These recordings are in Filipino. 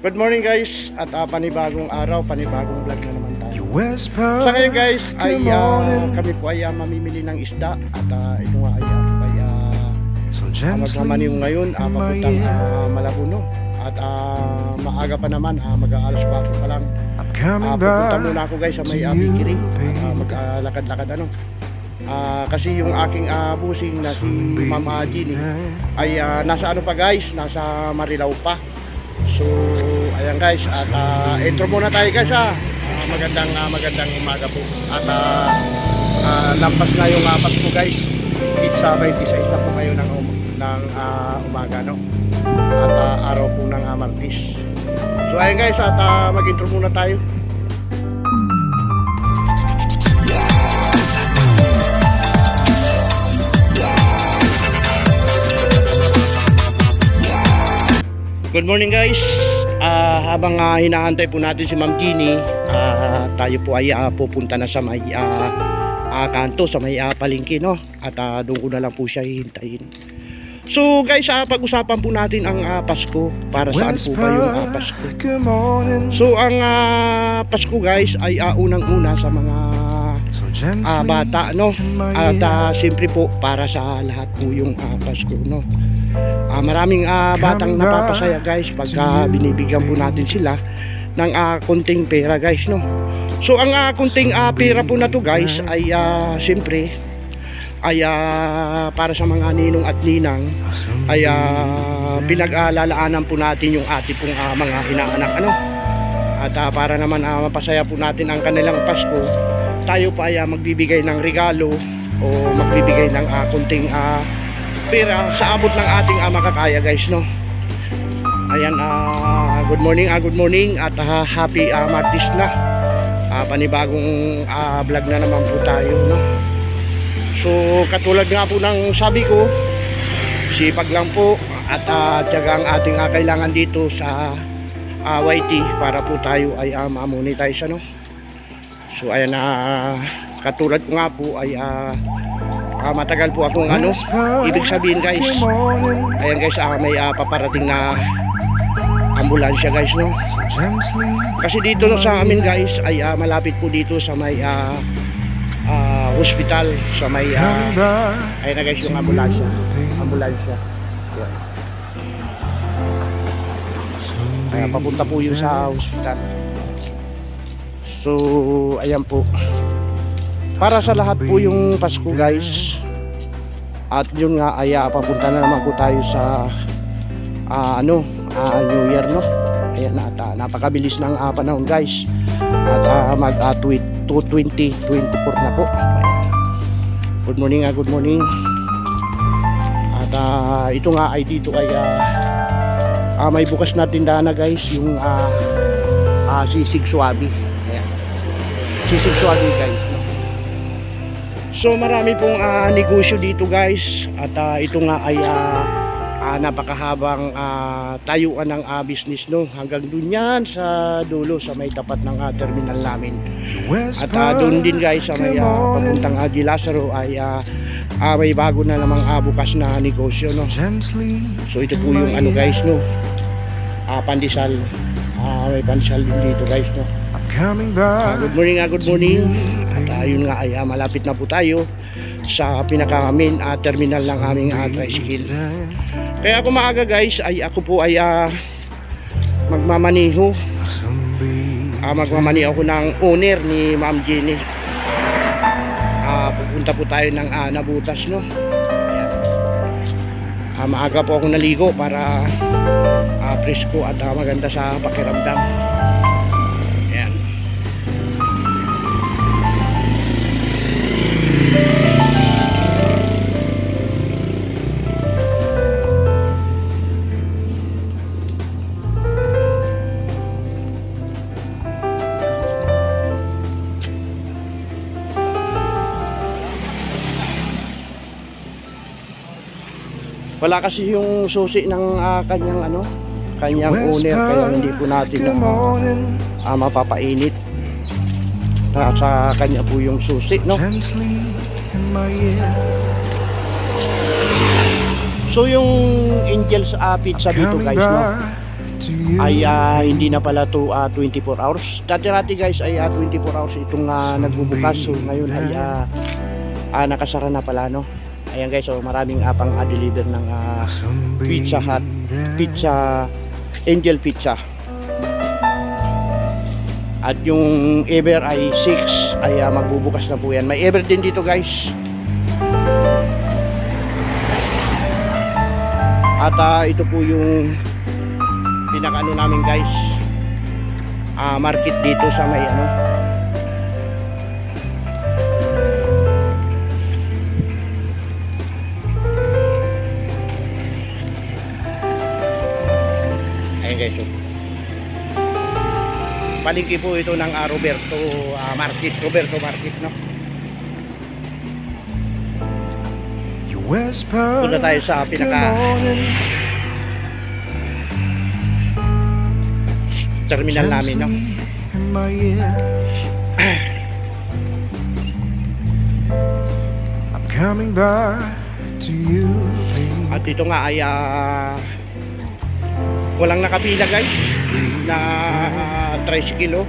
Good morning guys at ah, panibagong araw, panibagong vlog na naman tayo. Sa ngayon guys ay morning. kami po ay ah, mamimili ng isda at ah, ito nga ay ako ay uh, magmamaniw ngayon my papuntang ah, Malabuno at ah, maaga pa naman ah, mag-aalas 4 pa lang coming pupunta muna ako guys sa may uh, Bikiri. baby. Uh, Maglalakad-lakad ano. Ah, kasi yung aking ah, busing na si Ma'am ah, Jeannie ay ah, nasa ano pa guys, nasa Marilao pa. So, ayan guys, at ah, intro muna tayo guys ha. Ah, magandang ah, magandang umaga po. At ah, ah, lampas na yung uh, Pasko guys. It's uh, 26 na po ngayon ng, um, ng ah, umaga no. At ah, araw po ng uh, Martis. So ayan guys, at ah, mag-intro muna tayo. Good morning guys. Ah, habang ah, hinahantay po natin si Ma'am Jeannie, ah, tayo po ay ah, pupunta na sa may ah, ah, kanto, sa may ah, palengke no. At ah, doon ko na lang po siya hihintayin. So guys, ah, pag-usapan po natin ang ah, Pasko. Para saan po ba yung ah, Pasko? So ang ah, Pasko guys ay ah, unang-una sa mga ah, bata no. At ah, siyempre po para sa lahat po yung ah, Pasko no. Ah, maraming ah, batang napapasaya guys pagka you, binibigyan po natin sila ng ah, konting pera guys no. So ang ah, konting ah, pera po na to guys ay ah, siyempre ay ah, para sa mga ninong at ninang ay ah, pinag-aalalaanan po natin yung ating pong ah, mga inaanak ano. At ah, para naman ah, mapasaya po natin ang kanilang Pasko, tayo pa ay ah, magbibigay ng regalo o magbibigay ng ah, kunting ah, pera sa abot ng ating ah, makakaya guys no. Ayan, ah, good morning, ah, good morning at ah, happy ah, Martis na. Ah, panibagong ah, vlog na naman po tayo no. So katulad nga po ng sabi ko, sipag lang po at uh, tiyaga ang ating ah, kailangan dito sa ah, YT para po tayo ay uh, ma-monetize ano. So ayan na katulad ko nga po ay ah, ah, matagal po akong ano, ibig sabihin guys, ayan guys, ah, may ah, paparating na ambulansya guys no. Kasi dito no, sa amin guys ay ah, malapit po dito sa may ah, ah, hospital sa may back. ayun na guys yung ambulansya. Ambulansya. Soon Kaya papunta po yun sa hospital. So, ayan po. Para sa lahat po yung Pasko guys. At yun nga ay ah, papunta na naman po tayo sa ah, ano, ah, New Year no. Ayan na at ah, napakabilis ng ah, panahon guys. At ah, mag ah, twi- 220 24 na po. Good morning, ah, good morning. At ah, ito nga ay dito ay ah, Ah, may bukas na tindahan na guys, yung ah ah, sisig swabi. Ayan. Sisig swabi guys. So marami pong ah, negosyo dito guys at ah, ito nga ay ah, ah, napakahabang ah, tayuan ng ah, business no hanggang dun yan sa dulo sa may tapat ng ah, terminal namin. At ah, doon din guys sa may ah, papuntang Di Lazaro ay ah, ah, may bago na namang ah, bukas na negosyo no. So ito po yung ano guys no. Ah pandesal. Ah may pandesal din dito guys no. Coming back. good morning, ah, good morning. At ah, yun nga ay ah, malapit na po tayo sa pinaka main ah, terminal ng aming ah, tricycle. Kaya ako maaga guys ay ako po ay ah, magmamaniho. Soon be Ah, magmamani ako ng owner ni Ma'am Jenny. Ah, pupunta po tayo ng ah, Nabutas no. Ah, maaga po ako naligo para ah, presko at ah, maganda sa pakiramdam. Wala kasi yung susi ng ah, kanyang ano, kanyang owner kaya hindi po natin na morning. ah, mapapainit. Nasa kanya po yung susi, no? So yung Angels uh, pizza dito guys, no? ay ah, hindi na pala to ah, 24 hours. Dati-dati guys ay ah, 24 hours itong ah, nagbubukas. So ngayon ay ah, ah, nakasara na pala no. Ayan guys, so maraming ah, pang ah, ng ah, Pizza Hut, pizza, Angel Pizza. At yung Ever ay 6 ay ah, magbubukas na po yan. May Ever din dito guys. At ah, ito po yung pinakano namin guys. Ah, market dito sa may ano. Guys. Oh. Palingki po ito ng ah, Roberto ah, Market. Roberto Market no. Punta tayo sa pinaka terminal namin no. Coming back to you, babe. At ito nga ay ah, walang nakapila guys na ah, tricycle oh.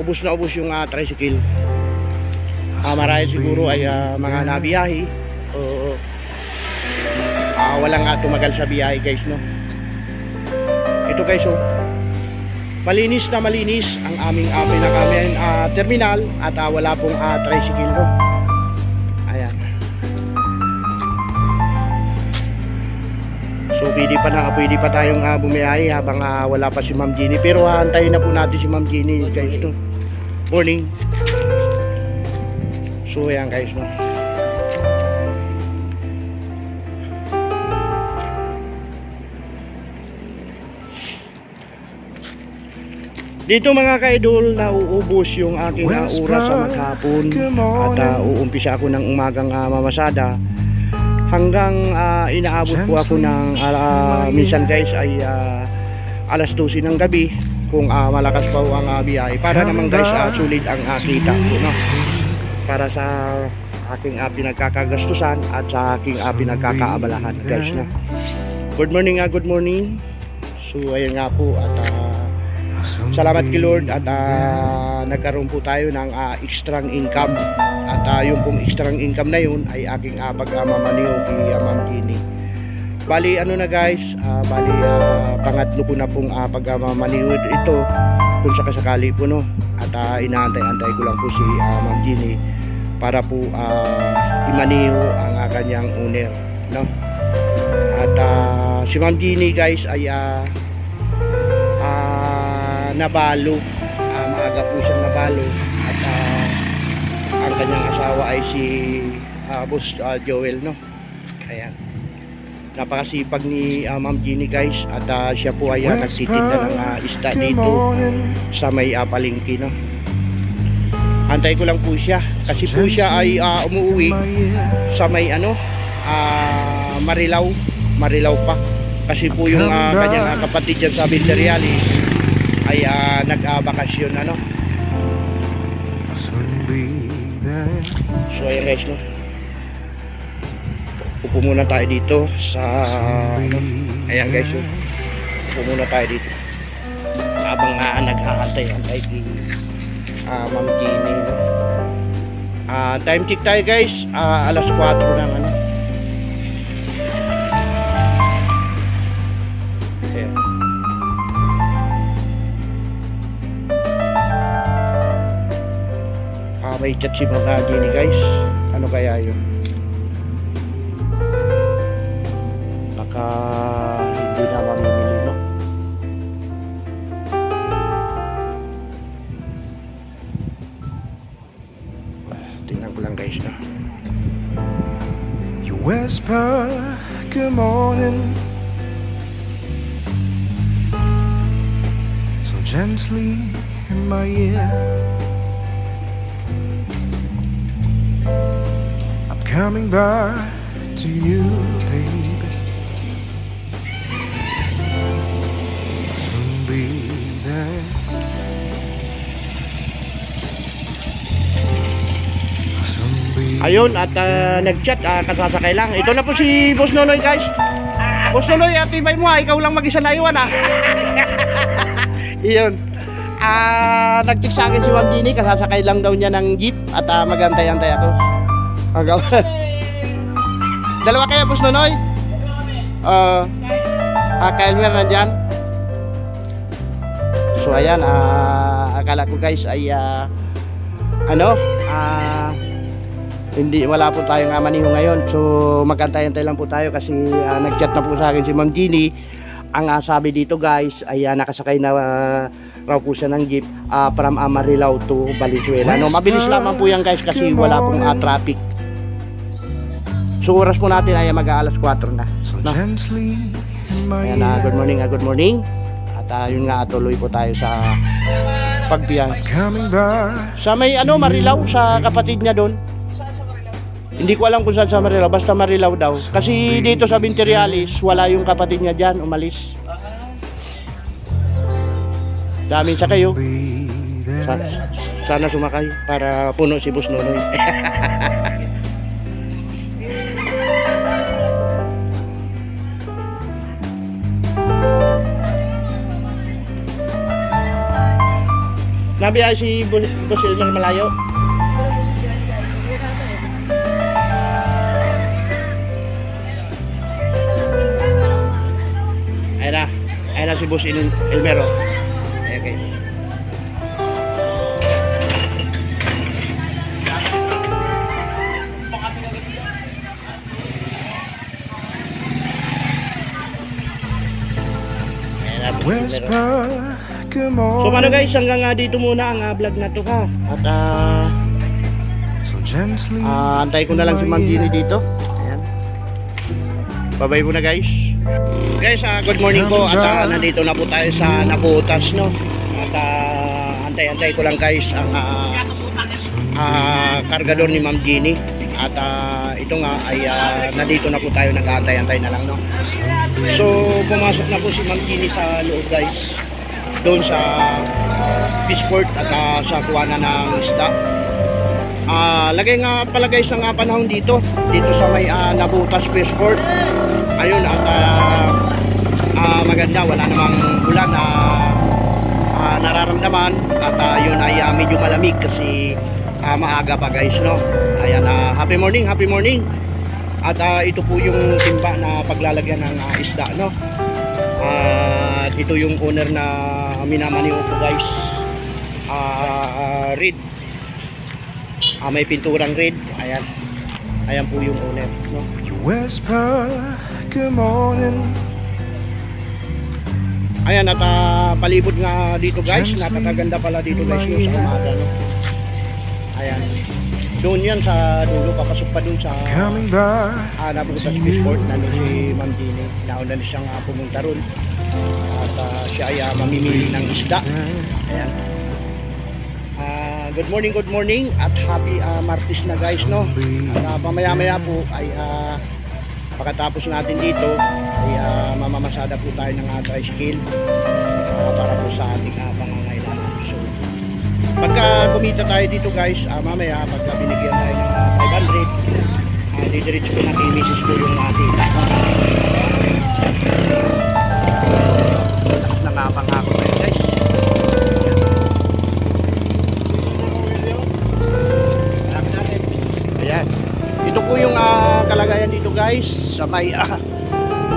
Ubus na ubus yung ah, tricycle. Ah, marahil siguro ay ah, mga nabiyahe o ah, walang nga tumagal sa biyahe guys no. Ito guys oh. Malinis na malinis ang aming uh, pinakamin ah, terminal at ah, wala pong ah, tricycle no. So pwede pa na pwede pa tayong uh, bumiyahe habang ah, wala pa si Ma'am Jeannie. Pero antayin na po natin si Ma'am Jeannie guys no. Morning. So ayan guys no. Dito mga ka-idol, nauubos yung aking ah, oras sa maghapon at ah, uumpisa ako ng umagang ah, mamasada hanggang ah, inaabot po ako ng ah, minsan guys ay ah, alas 12 ng gabi kung ah, malakas pa ang uh, biyahe para naman guys ah, sulit ang uh, kita no? para sa aking uh, pinagkakagastusan at sa aking uh, pinagkakaabalahan guys no? good morning ah, good morning so ayun nga po at ah, Salamat kay Lord at ah, nagkaroon po tayo ng ah, extrang income. At ah, yung pong extrang income na yun ay aking uh, pagmamaniho kay uh, Ma'am Kini. Bali ano na guys, ah, bali ah, pangatlo ko na pong uh, pagmamaniho ito kung sakasakali po no. At ah, inaantay-antay ko lang po si ah, Ma'am Ginny para po ah, imaniho ang ah, kanyang owner. No? At ah, si Ma'am Ginny guys ay ah, ah, nabalo. Ah, maaga po siyang nabalo. At ah, ang kanyang asawa ay si ah, Boss ah, Joel no? Ayan. Napakasipag ni ah, Ma'am Jeannie guys. At ah, siya po ay ah, nagtitinda ng ah, isda dito sa may uh, palengke no? Antay ko lang po siya. Kasi po siya ay ah, umuwi sa may ano ah, Marilaw Marilaw pa. Kasi po yung ah, kanyang ah, kapatid dyan sa Vinteriali ay ah, nag-bakasyon ano? Be there. so ayan guys no? Upo muna tayo dito sa ano, ayan guys so, upo muna tayo dito. Habang uh, nag-aantay-antay kay ah, Ma'am no? Ah, time check tayo guys. Ah, alas 4 ng ano may chat si ah, Jeannie guys ano kaya yun baka hindi na mamimili no Ah, tingnan ko lang guys na You whisper, good morning. So gently in my ear. Coming back to you, baby. Soon be there. Soon be Ayun, at ah, nag-chat, ah, kasasakay lang. Ito na po si Boss Nonoy, guys. Boss Nunoy, atibay mo ha, ikaw lang mag-isa na iwan ha. Iyon. Ah, nag sa akin si Ma'am Dini, kasasakay lang daw niya ng jeep at ah, magantay-antay ako. Hanggang Dalawa kayo, Boss Nunoy? Ah, ah, kay Elmer nandyan? So ayan, ah, akala ko guys ay ah, ano, ah, hindi wala po tayong amaniho ngayon. So magantay-antay lang po tayo kasi ah, nag-chat na po sa akin si Ma'am Ginny. Ang ah, sabi dito guys ay ah, nakasakay na ah, raw po siya ng jeep ah, from Amarilao to Valenzuela. No, mabilis lamang po yan guys kasi wala pong ah, traffic. So oras po natin ay mag-aalas 4 na. No? Ayan, ah, good morning, ah, good morning. At ah, yun nga, tuloy po tayo sa pagbiyahe. Sa may ano, Marilao, sa kapatid niya doon. Hindi ko alam kung saan sa Marilao, basta Marilao daw. Kasi dito sa Binterialis, wala yung kapatid niya dyan, umalis. Daming sa kayo. Sa, sana sumakay para puno si Bus Nonoy. Nabiyay si Bus, Bus Elmer Malayo. Ayun na. Ayun na si Bus El Elmero. Okay. Whisper, So ano guys, hanggang nga dito muna ang ah, vlog na to ha. At ah, So gently. ah, antay ko na lang si Ma'am dito. Ayan. Bye-bye muna guys. Guys, ah, good morning po at ah, nandito na po tayo sa Nabutas no. At ah, antay-antay ko lang guys ang ah, ah, kargador ni Ma'am Ginny. At ah, ito nga ay ah, nandito na po tayo nag-aantay-antay na lang no. So pumasok na po si Ma'am Ginny sa loob guys. Doon sa Fishport at ah, sa kuwanan ng isda. Ah, lagay nga pala guys ng ah, panahon dito. Dito sa may ah, Nabutas Fishport. Ayun at ah, ah, maganda wala namang ulan na ah, nararamdaman at ah, yun ay ah, medyo malamig kasi ah, maaga pa guys no. Ayan ah, happy morning, happy morning. At ah, ito po yung timba na paglalagyan ng ah, isda no. At ito yung owner na minamaniho ko guys. Ah, red. Ah, may pinturang red. Ayan. Ayan po yung owner no. You whisper, good morning. Ayan at ah, palibot nga dito guys. Napakaganda pala dito guys no, sa umaga no. Ayan. Doon yan sa dulo papasok pa doon sa ah, napunta sa Fishport nandun si Ma'am Dini. Nauna na siyang ah, pumunta. At ah, siya ay mamimili ng isda. Ayan. Ah, good morning, good morning at happy ah, Martis na guys no. At ah, pamaya-maya po ay ah, pagkatapos natin dito ay ah, mamamasada po tayo ng uh, tricycle ah, para po sa ating uh, pangangailangan. So, pagka kumita tayo dito guys, ah, mamaya pagka binigyan tayo ng ah, 500, uh, didiretso ko na kay Mrs. ko yung ating guys sa may ah,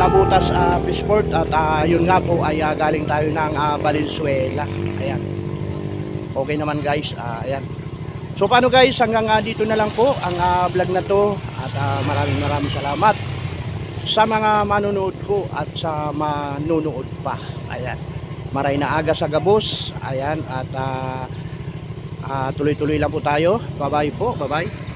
nabutas uh, Fishport at ah, yun nga po ay ah, galing tayo ng ah, Valenzuela. Ayan. Okay naman guys. Ah, ayan. So paano guys hanggang ah, dito na lang po ang ah, vlog na to at ah, maraming maraming salamat sa mga manonood ko at sa manunood pa. Ayan. Maray na aga sa gabos. Ayan at ah, ah, tuloy-tuloy lang po tayo. Bye-bye po. Bye-bye.